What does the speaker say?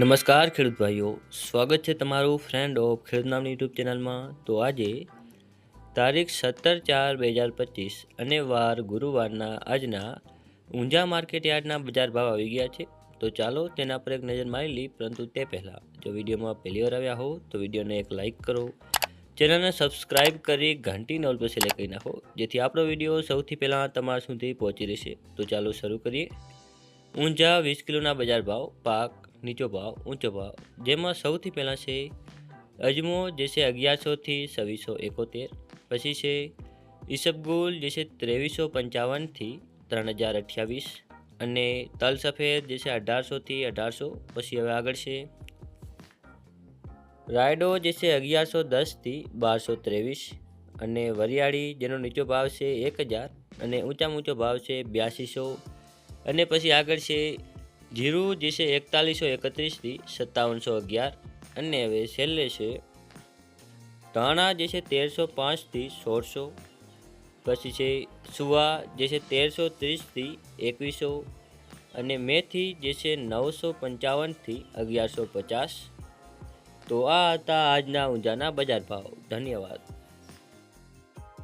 નમસ્કાર ખેડૂત ભાઈઓ, સ્વાગત છે તમારું ફ્રેન્ડ ઓફ ખેડૂત નામની યુટ્યુબ ચેનલમાં તો આજે તારીખ સત્તર ચાર બે હજાર પચીસ અને વાર ગુરુવારના આજના ઊંઝા માર્કેટ યાર્ડના બજાર ભાવ આવી ગયા છે. તો ચાલો તેના પર એક નજર મારી લઈ પરંતુ તે પહેલાં જો વિડીયોમાં પહેલી વાર આવ્યા હો, તો વિડીયોને એક લાઇક કરો. ચેનલને સબસ્ક્રાઇબ કરી ઘંટી નોલ પર સિલેક્ટ કરી નાખો, જેથી આપણો વીડિયો સૌથી પહેલાં તમારા સુધી પહોંચી રહેશે. તો ચાલો શરૂ કરીએ. ઊંઝા વીસ કિલોના બજાર ભાવ, પાક નીચો ભાવ, ઊંચો ભાવ, જેમાં સૌથી પહેલાં છે અજમો, જે છે અગિયારસોથી છવ્વીસો એકોતેર, પછી છે ઈસબગુલ જે છે ત્રેવીસો પંચાવનથી ત્રણ હજાર અઠ્યાવીસ, અને તલ સફેદ, જે છે અઢારસોથી અઢારસો, પછી હવે આગળ છે રાયડો, જે છે અગિયારસો દસથી બારસો ત્રેવીસ, અને વરિયાળી, જેનો નીચો ભાવ છે એક હજાર, અને ઊંચામાં ઊંચો ભાવ છે બ્યાસીસો, અને પછી આગળ છે જીરું, જે છે એકતાલીસો એકત્રીસથી સત્તાવનસો અગિયાર અને હવે છેલ્લે છે ધાણા, જે છે તેરસો પાંચથી સોળસો, પછી છે સુવા, જે છે તેરસો ત્રીસથી એકવીસો અને મેથી, જે છે નવસો પંચાવનથી અગિયારસો પચાસ. તો આ હતા આજના ઊંઝાના બજાર ભાવ. ધન્યવાદ.